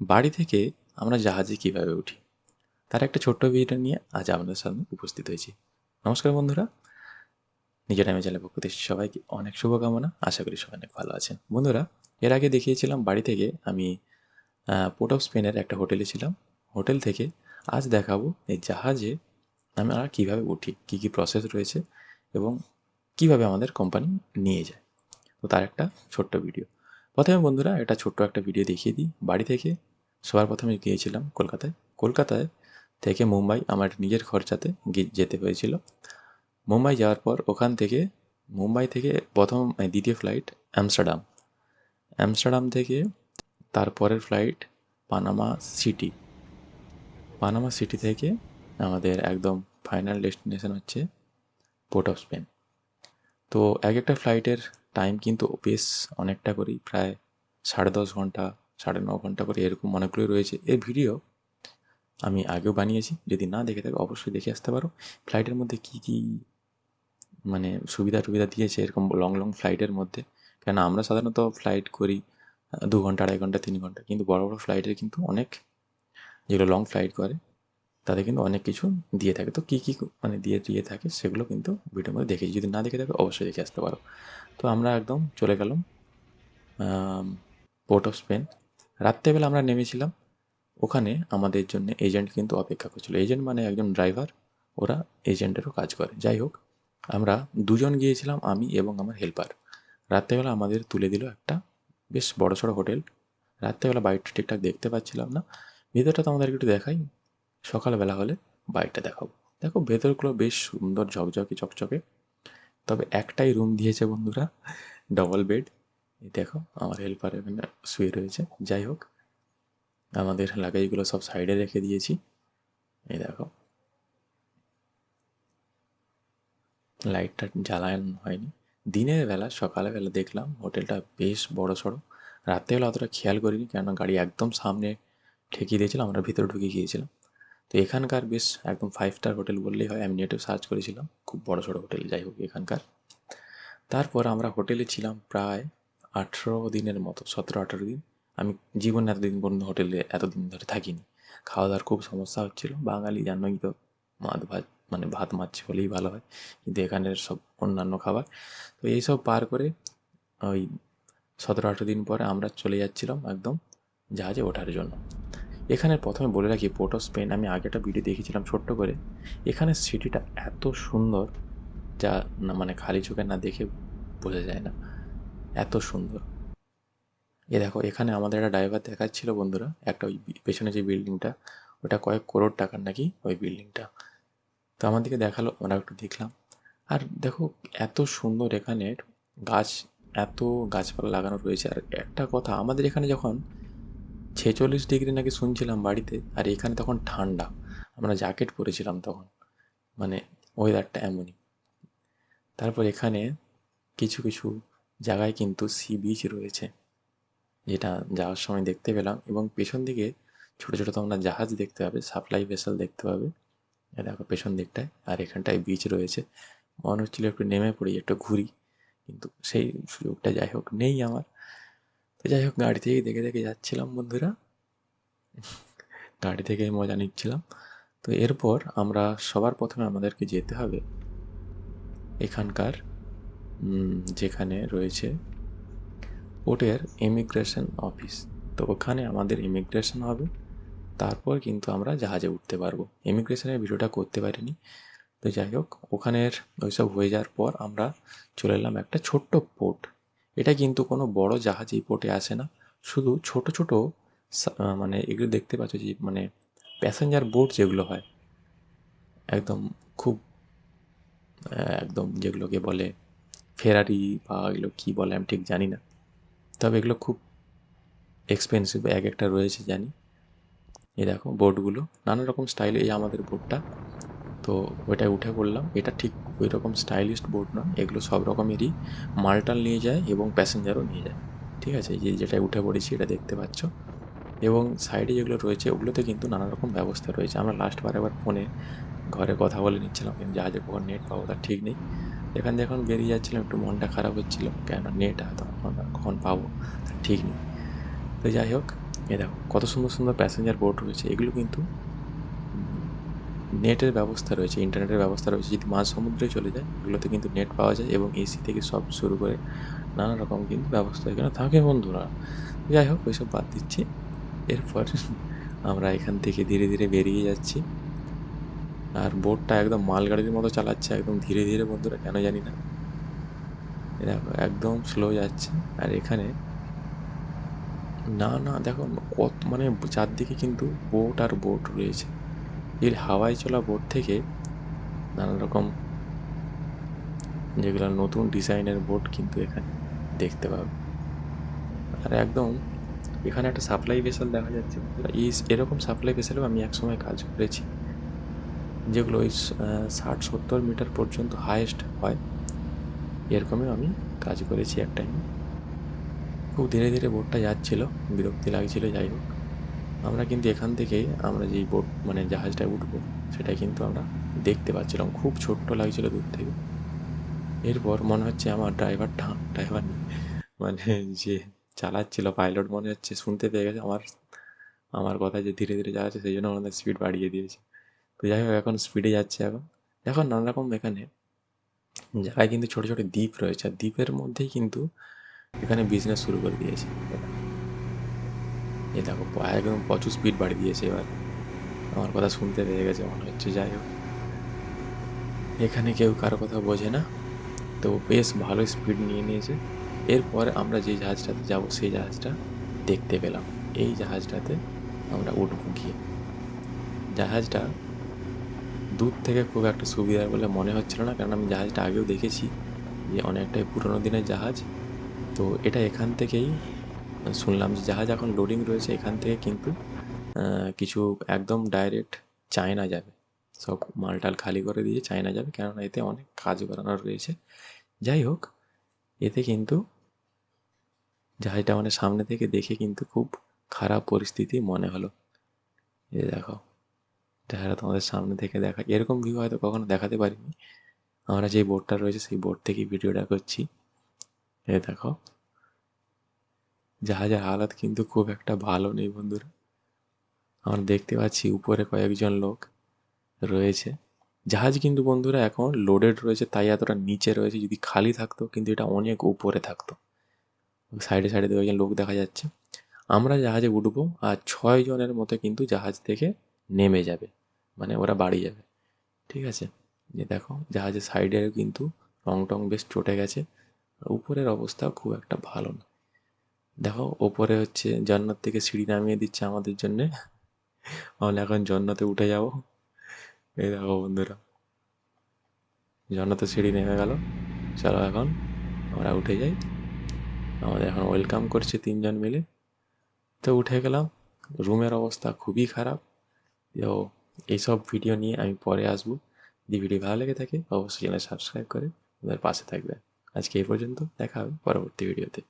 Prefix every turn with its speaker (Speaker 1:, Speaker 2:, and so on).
Speaker 1: বাড়ি থেকে আমরা জাহাজে কীভাবে উঠি? তার একটা ছোট্ট ভিডিও নিয়ে আজ আপনাদের সামনে উপস্থিত হয়েছি। নমস্কার বন্ধুরা। নিজের আমি চ্যানেল পক্ষ সবাইকে অনেক শুভকামনা। আশা করি সবাই অনেক ভালো আছেন। বন্ধুরা, এর আগে দেখিয়েছিলাম বাড়ি থেকে আমি পোর্ট অফ স্পেনের একটা হোটেলে ছিলাম। হোটেল থেকে আজ দেখাবো এই জাহাজে আমরা কীভাবে উঠি, কী কী প্রসেস রয়েছে এবং কীভাবে আমাদের কোম্পানি নিয়ে যায়। তো তার একটা ছোট্ট ভিডিও। প্রথমে বন্ধুরা একটা ছোট্ট একটা ভিডিও দেখিয়ে দিই। বাড়ি থেকে সবার প্রথমে গিয়েছিলাম কলকাতায়। কলকাতায় থেকে মুম্বাই আমার নিজের খরচাতে যেতে হয়েছিল। মুম্বাই যাওয়ার পর ওখান থেকে, মুম্বাই থেকে প্রথম মানে দ্বিতীয় ফ্লাইট অ্যামস্টারডাম অ্যামস্টারডাম থেকে তারপরের flight Panama City Panama City থেকে আমাদের একদম ফাইনাল ডেস্টিনেশন হচ্ছে পোর্ট অফ স্পেন তো এক একটা ফ্লাইটের টাইম কিন্তু বেশ অনেকটা করেই, প্রায় সাড়ে দশ ঘণ্টা, সাড়ে ন ঘণ্টা করে এরকম অনেকগুলোই রয়েছে। এর ভিডিও আমি আগেও বানিয়েছি, যদি না দেখে থাকো অবশ্যই দেখে আসতে পারো। ফ্লাইটের মধ্যে কী কী মানে সুবিধা টুবিধা দিয়েছে এরকম লং লং ফ্লাইটের মধ্যে? কেন আমরা সাধারণত ফ্লাইট করি দু ঘণ্টা, আড়াই ঘণ্টা, তিন ঘণ্টা। কিন্তু বড় বড় ফ্লাইটের কিন্তু অনেক, যেগুলো লং ফ্লাইট করে তাতে কিন্তু অনেক কিছু দিয়ে থাকে। তো কী কী মানে দিয়ে দিয়ে থাকে সেগুলো কিন্তু ভিডিওর মধ্যে দেখেছি যদি না দেখে থাকো, অবশ্যই দেখে আসতে পারো। তো আমরা একদম চলে গেলাম পোর্ট অফ স্পেন রাত্রেবেলা আমরা নেমেছিলাম, ওখানে আমাদের জন্য এজেন্ট কিন্তু অপেক্ষা করছিল। এজেন্ট মানে একজন ড্রাইভার ওরা এজেন্টেরও কাজ করে। যাই হোক, আমরা দুজন গিয়েছিলাম, আমি এবং আমার হেল্পার রাত্রেবেলা আমাদের তুলে দিল একটা বেশ বড় সড়ো হোটেল। রাত্রেবেলা বাইকটা ঠিকঠাক দেখতে পাচ্ছিলাম না। ভিতরটা তো আমাদেরকে একটু দেখাই। সকালবেলা হলে বাইকটা দেখাবো। দেখো, ভেতরগুলো বেশ সুন্দর ঝকঝকে চকচকে। তবে একটাই রুম দিয়েছে বন্ধুরা ডবল বেড এই দেখো, আমার হেল্পার এখানে শুয়ে রয়েছে। যাই হোক, আমাদের লাগেজগুলো সব সাইডে রেখে দিয়েছি। এই দেখো লাইটটা জ্বালানো হয়নি। দিনের বেলা সকালবেলা দেখলাম হোটেলটা বেশ বড় সড়ো রাত্রেবেলা অতটা খেয়াল করিনি, কেননা গাড়ি একদম সামনে ঠেকিয়ে দিয়েছিলাম, আমরা ভিতরে ঢুকে গিয়েছিলাম। তো এখানকার বেশ একদম ফাইভ স্টার হোটেল বললেই হয়, আমি নেটে সার্চ করেছিলাম, খুব বড় সড়ো হোটেল, যাই হোক এখানকার। তারপর আমরা হোটেলে ছিলাম প্রায় আঠেরো দিনের মতো, সতেরো আঠেরো দিন। আমি জীবনে এতদিন পর্যন্ত হোটেলে এতদিন ধরে থাকিনি। খাওয়া দাওয়ার খুব সমস্যা হচ্ছিল, বাঙালি জানোই তো, মাছ ভাত মানে ভাত মাছ হলেই ভালো হয়, কিন্তু এখানের সব অন্যান্য খাবার। তো এইসব পার করে ওই সতেরো আঠেরো দিন পরে আমরা চলে যাচ্ছিলাম একদম জাহাজে ওঠার জন্য। এখানে প্রথমে বলে রাখি পোর্ট অফ স্পেন আমি আগে একটা ভিডিও দেখেছিলাম ছোট্ট করে। এখানে সিটিটা এত সুন্দর, যা না মানে খালি চোখে না দেখে বোঝা যায় না। এত সুন্দর। এ দেখো, এখানে আমাদের একটা ড্রাইভার দেখাচ্ছিল বন্ধুরা, একটা ওই পেছনে যে বিল্ডিংটা ওটা কয়েক করোড় টাকার নাকি ওই বিল্ডিংটা তো আমাদেরকে দেখাল আমরা একটু দেখলাম। আর দেখো, এত সুন্দর এখানে গাছ, এত গাছপালা লাগানো রয়েছে। আর একটা কথা, আমাদের এখানে যখন ছেচল্লিশ ডিগ্রি নাকি শুনছিলাম বাড়িতে, আর এখানে তখন ঠান্ডা। আমরা জ্যাকেট পরেছিলাম তখন। মানে ওয়েদারটা এমনই। তারপর এখানে কিছু কিছু জায়গায় কিন্তু সি বিচ রয়েছে। যেটা যাওয়ার সময় দেখতে পেলাম এবং পেছন দিকে ছোটো ছোটো তোমরা জাহাজ দেখতে পাবে সাপ্লাই ভেসেল দেখতে পাবে। দেখো পেছন দিকটায়, আর এখানটায় বিচ রয়েছে। মনে হচ্ছিল একটু নেমে পড়ি, একটু ঘুরি, কিন্তু সেই সুযোগটা যাই হোক নেই আমার। যাই হোক, গাড়ি থেকেই দেখে দেখে যাচ্ছিলাম বন্ধুরা। গাড়ি থেকেই মজা নিচ্ছিলাম। তো এরপর আমরা সবার প্রথমে আমাদেরকে যেতে হবে এখানকার যেখানে রয়েছে ওটের ইমিগ্রেশন অফিস তো ওখানে আমাদের ইমিগ্রেশন হবে। তারপর কিন্তু আমরা জাহাজে উঠতে পারব। ইমিগ্রেশনের ভিডিওটা করতে পারিনি। তো যাই হোক, ওখানের ওইসব হয়ে যাওয়ার পর আমরা চলে এলাম একটা ছোট্ট পোর্ট এটা কিন্তু কোনো বড় জাহাজ এই পোর্টে আসে না। শুধু ছোট ছোট মানে এগুলো দেখতে পাচ্ছ যে মানে প্যাসেঞ্জার বোট যেগুলো হয়, একদম খুব একদম যেগুলোকে বলে ফেরারি বা এগুলো কী বলে আমি ঠিক জানি না। তবে এগুলো খুব এক্সপেন্সিভ এক একটা রয়েছে জানি। এই দেখো বোটগুলো নানা রকম স্টাইলে এই আমাদের বোটটা তো ওইটায় উঠে পড়লাম, এটা ঠিক ওই রকম স্টাইলিস্ট বোট নয় এগুলো সব রকমেরই মালটাল নিয়ে যায় এবং প্যাসেঞ্জারও নিয়ে যায়। ঠিক আছে? যে যেটায় উঠে পড়েছি এটা দেখতে পাচ্ছ। এবং সাইডে যেগুলো রয়েছে, ওগুলোতে কিন্তু নানা রকম ব্যবস্থা রয়েছে। আমরা লাস্ট বার একবার ফোনে ঘরে কথা বলে নিচ্ছিলাম, কিন্তু জাহাজে কখন নেট পাবো তার ঠিক নেই। এখান দিয়ে এখন বেরিয়ে যাচ্ছিলাম, একটু মনটা খারাপ হচ্ছিল কেন নেট হয়তো আর কখন পাবো তার ঠিক নেই। তো যাই হোক এ দেখো, কত সুন্দর সুন্দর প্যাসেঞ্জার বোট রয়েছে। এগুলো কিন্তু নেটের ব্যবস্থা রয়েছে, ইন্টারনেটের ব্যবস্থা রয়েছে। যদি মাঝ সমুদ্রে চলে যায়, এগুলোতে কিন্তু নেট পাওয়া যায় এবং এসি থেকে সব শুরু করে নানা রকম কিন্তু ব্যবস্থা এখানে থাকে বন্ধুরা। যাই হোক, ওইসব বাদ দিচ্ছি। এরপর আমরা এখান থেকে ধীরে ধীরে বেরিয়ে যাচ্ছি। আর বোটটা একদম মালগাড়ির মতো চালাচ্ছে, একদম ধীরে ধীরে বন্ধুরা, কেন জানি না। দেখো একদম স্লো যাচ্ছে। আর এখানে না না দেখো কত মানে চারদিকে কিন্তু বোট আর বোট রয়েছে। এই হাওয়ায় চলা বোট থেকে নানা রকম যেগুলো নতুন ডিজাইনের বোট কিন্তু এখানে দেখতে পাবে। আর একদম এখানে একটা সাপ্লাই ভেসেল দেখা যাচ্ছে। এই এরকম সাপ্লাই ভেসেলেও আমি একসময় কাজ করেছি। যেগুলো ওই ষাট, সত্তর মিটার পর্যন্ত হায়েস্ট হয়। এরকমই আমি কাজ করেছি এক টাইমে খুব ধীরে ধীরে বোটটা যাচ্ছিল, বিরক্তি লাগছিল, যাই হোক। আমরা কিন্তু এখান থেকে আমরা যেই বোট মানে জাহাজটায় উঠবো, সেটা কিন্তু আমরা দেখতে পাচ্ছিলাম। খুব ছোট্ট লাগছিল দূর থেকে। এরপর মনে হচ্ছে আমার ড্রাইভারটা ড্রাইভার মানে যে চালাচ্ছিল পাইলট মনে হচ্ছে শুনতে পেয়ে গেছে। আমার আমার কথা যে ধীরে ধীরে যাচ্ছে সেই জন্য আমাদের স্পিড বাড়িয়ে দিয়েছে। তো যাই হোক, এখন স্পিডে যাচ্ছে এখন। এখন নানা রকম এখানে জায়গায় কিন্তু ছোটো ছোটো দ্বীপ রয়েছে। আর দ্বীপের মধ্যেই কিন্তু এখানে বিজনেস শুরু করে দিয়েছে। এ দেখো একদম প্রচুর স্পিড বাড়িয়ে দিয়েছে এবার। আমার কথা শুনতে পেয়ে গেছে, মনে হচ্ছে যাই হোক। এখানে কেউ কারও কথা বোঝে না, তো বেশ ভালো স্পিড নিয়ে নিয়েছে। এরপরে আমরা যে জাহাজটাতে যাব, সেই জাহাজটা দেখতে পেলাম। এই জাহাজটাতে আমরা উঠবো গিয়ে। জাহাজটা দূর থেকে খুব একটা সুবিধার বলে মনে হচ্ছিল না, কারণ আমি জাহাজটা আগেও দেখেছি যে অনেকটাই পুরোনো দিনের জাহাজ। তো এটা এখান থেকেই শুনলাম যে জাহাজ এখন লোডিং রয়েছে এখান থেকে কিন্তু কিছু একদম ডাইরেক্ট চায়না যাবে। সব মালটাল খালি করে দিয়ে চায়না যাবে, কেননা এতে অনেক কাজ করানোর রয়েছে। যাই হোক, এতে কিন্তু জাহাজটা মানে সামনে থেকে দেখে কিন্তু খুব খারাপ পরিস্থিতি মনে হলো। এ দেখো, জাহাজটা তোমাদের সামনে থেকে দেখা, এরকম ভিউ হয়তো কখনো দেখাতে পারিনি। আমরা যে বোর্ডটা রয়েছে, সেই বোর্ড থেকেই ভিডিওটা করছি। এ দেখো জাহাজের হালাত কিন্তু খুব একটা ভালো নেই বন্ধুরা। আমরা দেখতে পাচ্ছি উপরে কয়েকজন লোক রয়েছে। জাহাজ কিন্তু বন্ধুরা এখন লোডেড রয়েছে, তাই এতটা নিচে রয়েছে, যদি খালি থাকতো কিন্তু এটা অনেক উপরে থাকতো। সাইডে সাইডে দুজন লোক দেখা যাচ্ছে। আমরা জাহাজে উঠবো আর ছয় জনের মতো কিন্তু জাহাজ থেকে নেমে যাবে মানে ওরা বাড়ি যাবে। ঠিক আছে? যে দেখো, জাহাজের সাইডেও কিন্তু রং টং বেশ চটে গেছে। উপরের অবস্থা খুব একটা ভালো না। দেখো, ওপরে হচ্ছে জান্নাত থেকে সিঁড়ি নামিয়ে দিচ্ছে আমাদের জন্যে। আমরা এখন জন্নাতে উঠে যাব। এই দেখো বন্ধুরা, জন্নাতে সিঁড়ি নেমে গেল। চলো এখন আমরা উঠে যাই। আমাদের এখন ওয়েলকাম করছে তিনজন মিলে। তো উঠে গেলাম। রুমের অবস্থা খুবই খারাপ। তো এইসব ভিডিও নিয়ে আমি পরে আসব। যদি ভিডিও ভালো লেগে থাকে, অবশ্যই চ্যানেল সাবস্ক্রাইব করে ওদের পাশে থাকবে। আজকে এই পর্যন্ত দেখা হবে পরবর্তী ভিডিওতে।